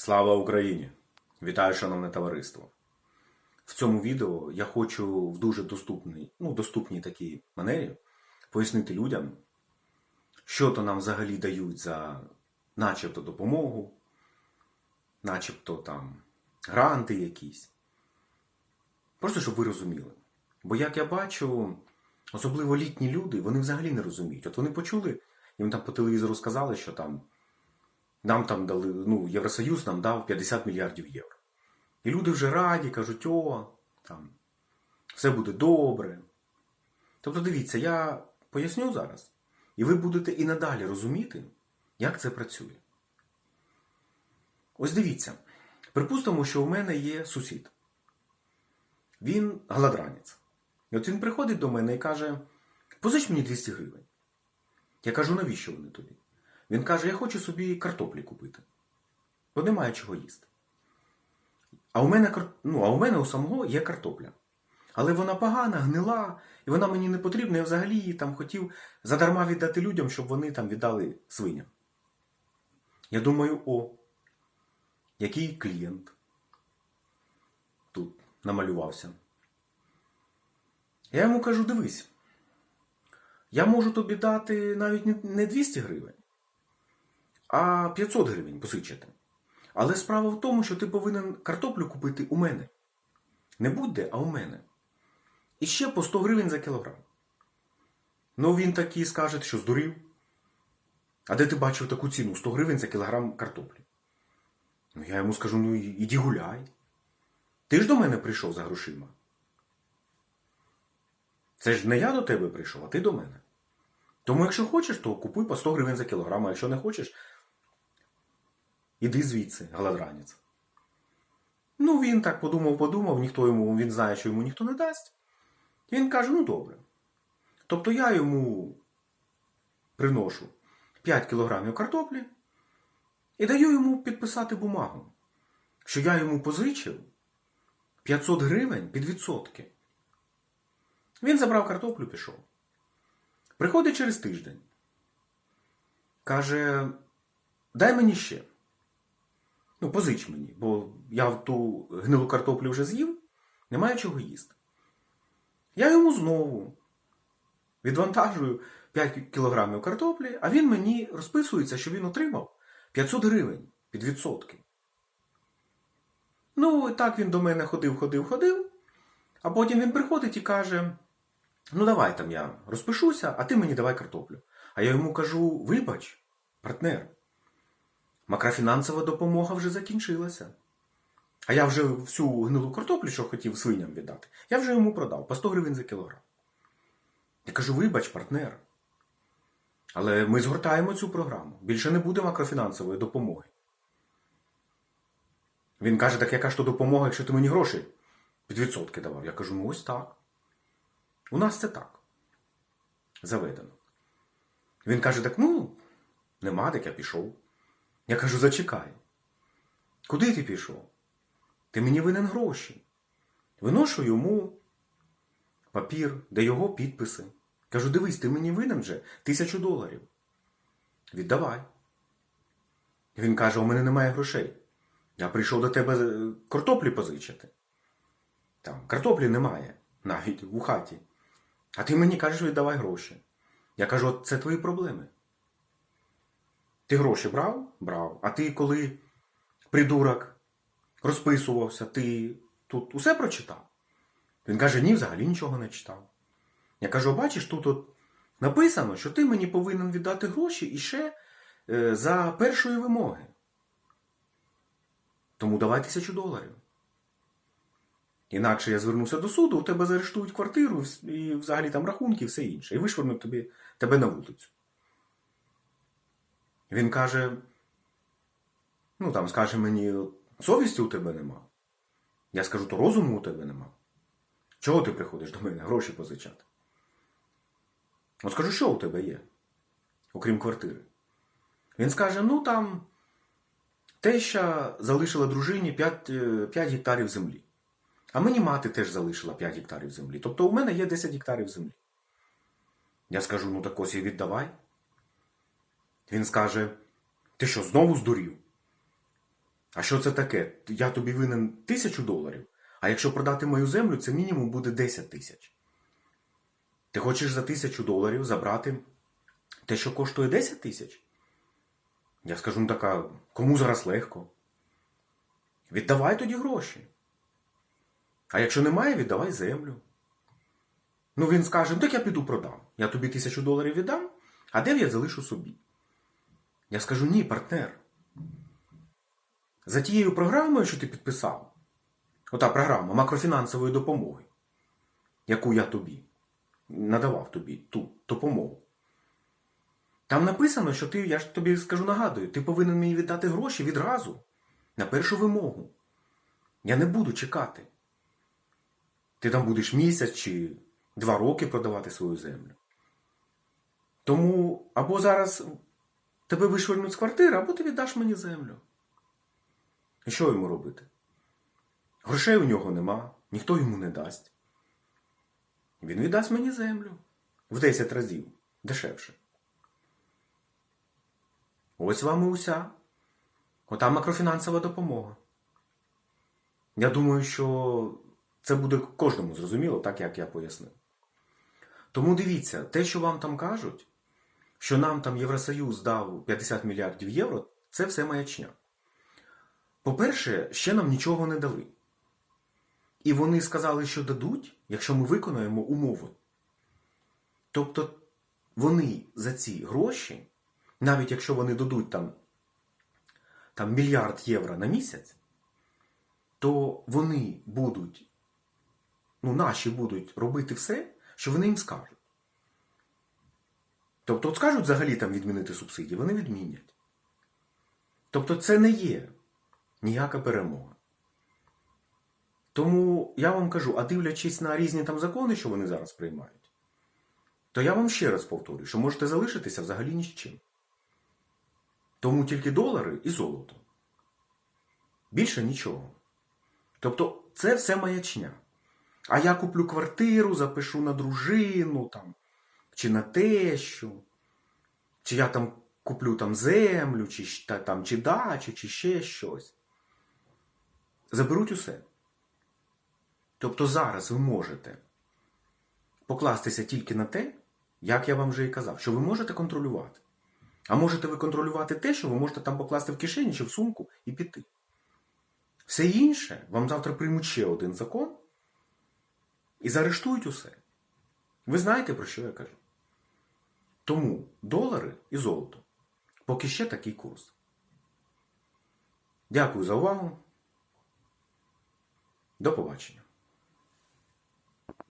Слава Україні! Вітаю, шановне товариство! В цьому відео я хочу в дуже доступній, ну, доступній такій манері пояснити людям, що то нам взагалі дають за начебто допомогу, начебто там гранти якісь. Просто щоб ви розуміли. Бо як я бачу, особливо літні люди, вони взагалі не розуміють. От вони почули, їм там по телевізору сказали, що там нам там дали, ну, Євросоюз нам дав 50 мільярдів євро. І люди вже раді, кажуть, о, там, все буде добре. Тобто, дивіться, я поясню зараз, і ви будете і надалі розуміти, як це працює. Ось дивіться, припустимо, що у мене є сусід. Він гладранець. І от він приходить до мене і каже: позич мені 200 гривень. Я кажу, навіщо вони тобі? Він каже, я хочу собі картоплі купити. Бо немає чого їсти. А у мене, ну, а у мене у самого є картопля. Але вона погана, гнила, і вона мені не потрібна. Я взагалі її там хотів задарма віддати людям, щоб вони там віддали свиням. Я думаю, о, який клієнт тут намалювався. Я йому кажу: дивись, я можу тобі дати навіть не- не 200 гривень, а 500 гривень позичити. Але справа в тому, що ти повинен картоплю купити у мене. Не будь-де, а у мене. І ще по 100 гривень за кілограм. Ну він такий скаже, що здурів. А де ти бачив таку ціну 100 гривень за кілограм картоплі? Ну я йому скажу: ну іди гуляй. Ти ж до мене прийшов за грошима. Це ж не я до тебе прийшов, а ти до мене. Тому, якщо хочеш, то купуй по 100 гривень за кілограм, а якщо не хочеш, іди звідси, голодранець. Ну, він так подумав, подумав, ніхто йому, він знає, що йому ніхто не дасть. І він каже: ну добре. Тобто я йому приношу 5 кілограмів картоплі і даю йому підписати бумагу, що я йому позичив 500 гривень під відсотки. Він забрав картоплю, пішов. Приходить через тиждень. Каже: дай мені ще. Ну, позич мені, бо я ту гнилу картоплю вже з'їв, немає чого їсти. Я йому знову відвантажую 5 кілограмів картоплі, а він мені розписується, що він отримав 500 гривень під відсотки. Ну, і так він до мене ходив, ходив, ходив, а потім він приходить і каже: Ну, давай там я розпишуся, а ти мені давай картоплю. А я йому кажу: вибач, партнер, макрофінансова допомога вже закінчилася. А я вже всю гнилу картоплю, що хотів свиням віддати, я вже йому продав по 100 гривень за кілограм. Я кажу, вибач, партнер. Але ми згортаємо цю програму. Більше не буде макрофінансової допомоги. Він каже, так яка ж то допомога, якщо ти мені гроші під відсотки давав? Я кажу, ну ось так. У нас це так. Заведено. Він каже, так ну, нема, так я пішов. Я кажу, зачекай. Куди ти пішов? Ти мені винен гроші. Виношу йому папір, де його підписи. Кажу, дивись, ти мені винен вже тисячу доларів. Віддавай. Він каже, у мене немає грошей. Я прийшов до тебе е, картоплі позичити. Там картоплі немає навіть у хаті. А ти мені кажеш, віддавай гроші. Я кажу, це твої проблеми. Ти гроші брав? Брав. А ти коли придурок розписувався, ти тут усе прочитав? Він каже, ні, взагалі нічого не читав. Я кажу, бачиш, тут от написано, що ти мені повинен віддати гроші і ще е, за першої вимоги. Тому давай тисячу доларів. Інакше я звернуся до суду, у тебе заарештують квартиру і взагалі там рахунки і все інше. І вишвернуть тобі, тебе на вулицю. Він каже: ну там скаже мені, совісті у тебе нема. Я скажу, то розуму у тебе нема. Чого ти приходиш до мене гроші позичати? От скажу, що у тебе є, окрім квартири. Він скаже: ну там теща залишила дружині 5, 5 гектарів землі. А мені мати теж залишила 5 гектарів землі. Тобто у мене є 10 гектарів землі. Я скажу, ну так ось і віддавай. Він скаже: ти що, знову здурів? А що це таке? Я тобі винен тисячу доларів, а якщо продати мою землю, це мінімум буде 10 тисяч. Ти хочеш за тисячу доларів забрати те, що коштує 10 тисяч? Я скажу, ну така, кому зараз легко? Віддавай тоді гроші. А якщо немає, віддавай землю. Ну він скаже, ну так я піду продам. Я тобі тисячу доларів віддам, а дев'ять залишу собі. Я скажу, ні, партнер. За тією програмою, що ти підписав, ота програма макрофінансової допомоги, яку я тобі надавав тобі ту допомогу. Там написано, що ти, я ж тобі скажу, нагадую, ти повинен мені віддати гроші відразу на першу вимогу. Я не буду чекати. Ти там будеш місяць чи два роки продавати свою землю. Тому або зараз тебе вишвирнуть з квартири, або ти віддаш мені землю. І що йому робити? Грошей у нього нема, ніхто йому не дасть. Він віддасть мені землю в 10 разів дешевше. Ось вам і уся. Ота макрофінансова допомога. Я думаю, що це буде кожному зрозуміло, так як я пояснив. Тому дивіться, те, що вам там кажуть, що нам там Євросоюз дав 50 мільярдів євро, це все маячня. По-перше, ще нам нічого не дали. І вони сказали, що дадуть, якщо ми виконаємо умови. Тобто вони за ці гроші, навіть якщо вони дадуть там, там мільярд євро на місяць, то вони будуть, ну, наші будуть робити все, що вони їм скажуть. Тобто, от скажуть взагалі там відмінити субсидії, вони відмінять. Тобто, це не є ніяка перемога. Тому я вам кажу, а дивлячись на різні там закони, що вони зараз приймають, то я вам ще раз повторюю, що можете залишитися взагалі ні з чим. Тому тільки долари і золото. Більше нічого. Тобто це все маячня. А я куплю квартиру, запишу на дружину там, чи на тещу, чи я там куплю там землю, чи, та, там, чи дачу, чи ще щось. Заберуть усе. Тобто зараз ви можете покластися тільки на те, як я вам вже і казав, що ви можете контролювати. А можете ви контролювати те, що ви можете там покласти в кишені чи в сумку і піти. Все інше вам завтра приймуть ще один закон і заарештують усе. Ви знаєте, про що я кажу? Тому долари і золото. Поки ще такий курс. Дякую за увагу. До побачення.